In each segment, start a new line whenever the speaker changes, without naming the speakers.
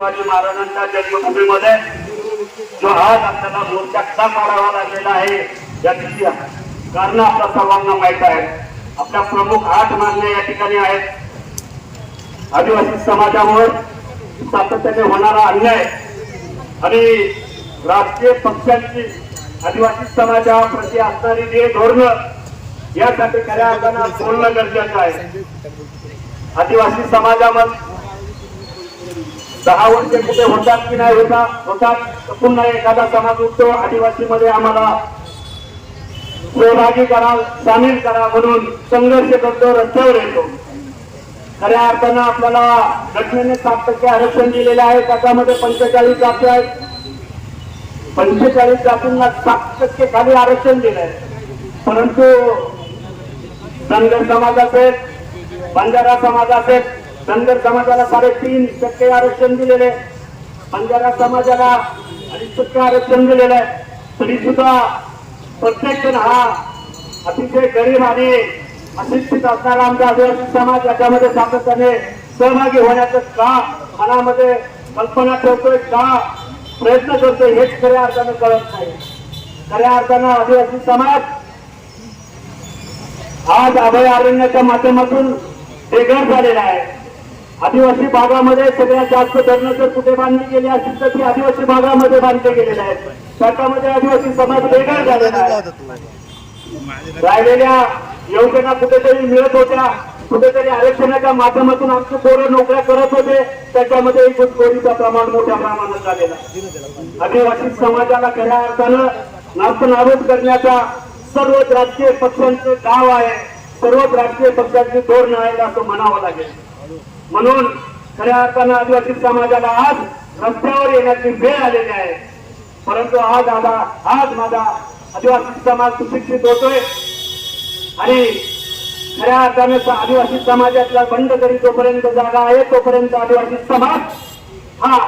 शिवाजी महाराजांच्या जन्मभूमीमध्ये जो आज आपल्याला मोर्चा का काढावा लागलेला आहे याची कारण आपल्या सर्वांना माहीत आहे आपल्या प्रमुख आठ मागण्या या ठिकाणी आहेत. आदिवासी समाजावर सातत्याने होणारा अन्याय आणि राजकीय पक्षांची आदिवासी समाजाप्रती असणारी जे धोरण यासाठी खऱ्या अर्थानं बोलणं गरजेचं आहे. आदिवासी समाजामध्ये दहा वर्षे कुठे होतात की नाही होतात होतात. पुन्हा एखादा समाज उठतो आदिवासी मध्ये आम्हाला सहभागी करा सामील करा म्हणून संघर्ष करतो रस्त्यावर येतो. खऱ्या अर्थानं आपल्याला घटनेने सात टक्के आरक्षण दिलेले आहे त्याच्यामध्ये पंचेचाळीस जाती आहेत. पंचेचाळीस जातींना सात टक्के खाली आरक्षण दिलंय. परंतु धनगर समाज असेल बंजारा समाज असेल धनगर समाजाला साडेतीन टक्के आरक्षण दिलेले बंजारा समाजाला अडीच टक्के आरक्षण दिलेलं आहे. तरी सुद्धा प्रत्येक जण हा अतिशय गरीब आणि अशिक्षित असणारा आमचा आदिवासी समाज याच्यामध्ये सातत्याने सहभागी होण्याचं का मनामध्ये कल्पना ठेवतोय का प्रयत्न करतोय हेच खऱ्या अर्थानं कळत नाही. खऱ्या अर्थानं आदिवासी समाज आज अभयारण्याच्या माध्यमातून बेघर झालेला आहे. आदिवासी भागामध्ये सगळ्यात जास्त धरणं जर कुठे बांधली गेली असतील तर ती आदिवासी भागामध्ये बांधले गेलेले आहेत. त्याच्यामध्ये आदिवासी समाज वेगळा झालेला आहे. राहिलेल्या योजना कुठेतरी मिळत होत्या. कुठेतरी आरक्षणाच्या माध्यमातून आमचे पोरं नोकऱ्या करत होते. त्याच्यामध्ये घुसखोरीचं प्रमाण मोठ्या प्रमाणात झालेलं आहे. आदिवासी समाजाला खऱ्या अर्थानं नास्तनाबूद करण्याचा सर्वच राजकीय पक्षांचं गाव आहे. सर्वच राजकीय पक्षांची धोरण आहेत असं म्हणावं लागेल. म्हणून खऱ्या अर्थानं आदिवासी समाजाला आज रस्त्यावर येण्याची वेळ आलेली आहे. परंतु आज आधा आज माझा आदिवासी समाज सुशिक्षित होतोय. आणि खऱ्या अर्थाने आदिवासी समाजातला बंड तरी जोपर्यंत जागा आहे तोपर्यंत आदिवासी समाज हा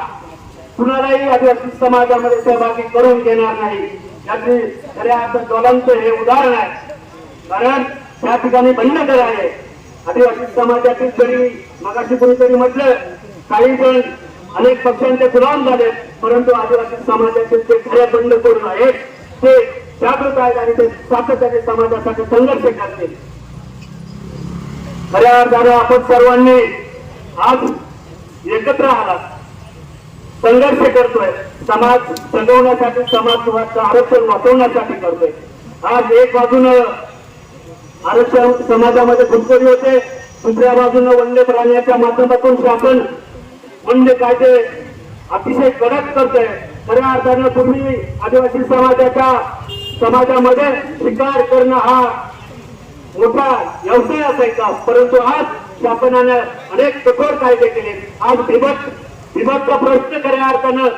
कुणालाही आदिवासी समाजामध्ये सहभागी करून घेणार नाही. याची खऱ्या अर्थ ज्वलंत हे उदाहरण आहे. कारण त्या ठिकाणी बंडकर आहे. आदिवासी समाजातील जरी मगाशी कोणीतरी म्हटलं काही जण अनेक पक्षांचे गुलाम झाले परंतु आदिवासी समाजातील जे खरे बंडखोर आहेत ते जागृत आहेत आणि ते सातत्याने समाजासाठी संघर्ष करतील. खऱ्या अर्थानं आपण सर्वांनी आज एकत्र आलात. संघर्ष करतोय. समाज जगवण्यासाठी समाज आरक्षण वाचवण्यासाठी करतोय. आज एक बाजूनं आरक्षण समाजामध्ये घुसखोरी होते. दुसऱ्या बाजूनं वन्य प्राण्याच्या माध्यमातून शासन वन्य कायदे अतिशय कडक करते खऱ्या अर्थानं पूर्वी आदिवासी समाजाच्या समाजामध्ये शिकार करणं हा मोठा व्यवसाय असायचा. परंतु आज शासनानं अनेक कठोर कायदे केले आज बिबट बिबटचा प्रश्न खऱ्या अर्थानं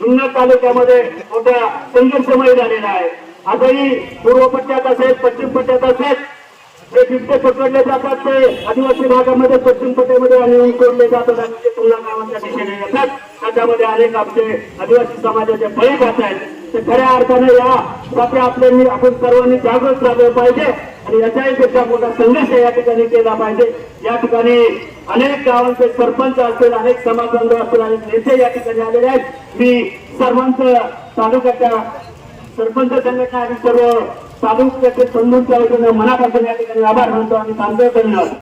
जुन्नर तालुक्यामध्ये मोठा संघर्षमय झालेला आहे. आजही पूर्व पट्ट्यात असेल पश्चिम पट्ट्यात असेल हे बिबटे पकडले जातात ते आदिवासी भागामध्ये पश्चिम पटेमध्ये आणून कोरले जातात. आणि ते तुलना गावाच्या दिशेने येतात त्याच्यामध्ये अनेक आमचे आदिवासी समाजाचे बळी जात आहेत. ते खऱ्या अर्थाने या साठी आपल्यानी आपण सर्वांनी जागृत झालं पाहिजे आणि याचाही पेक्षा मोठा संघर्ष या ठिकाणी केला पाहिजे. या ठिकाणी अनेक गावांचे सरपंच असतील अनेक समाज असतील अनेक नेते या ठिकाणी आलेले आहेत. मी सर्वांचं तालुक्याच्या सरपंच संघटना आणि सर्व तालुक्याचे संघांच्या वतीनं मनापासून या ठिकाणी आभार मानतो आणि सांगतो धन्यवाद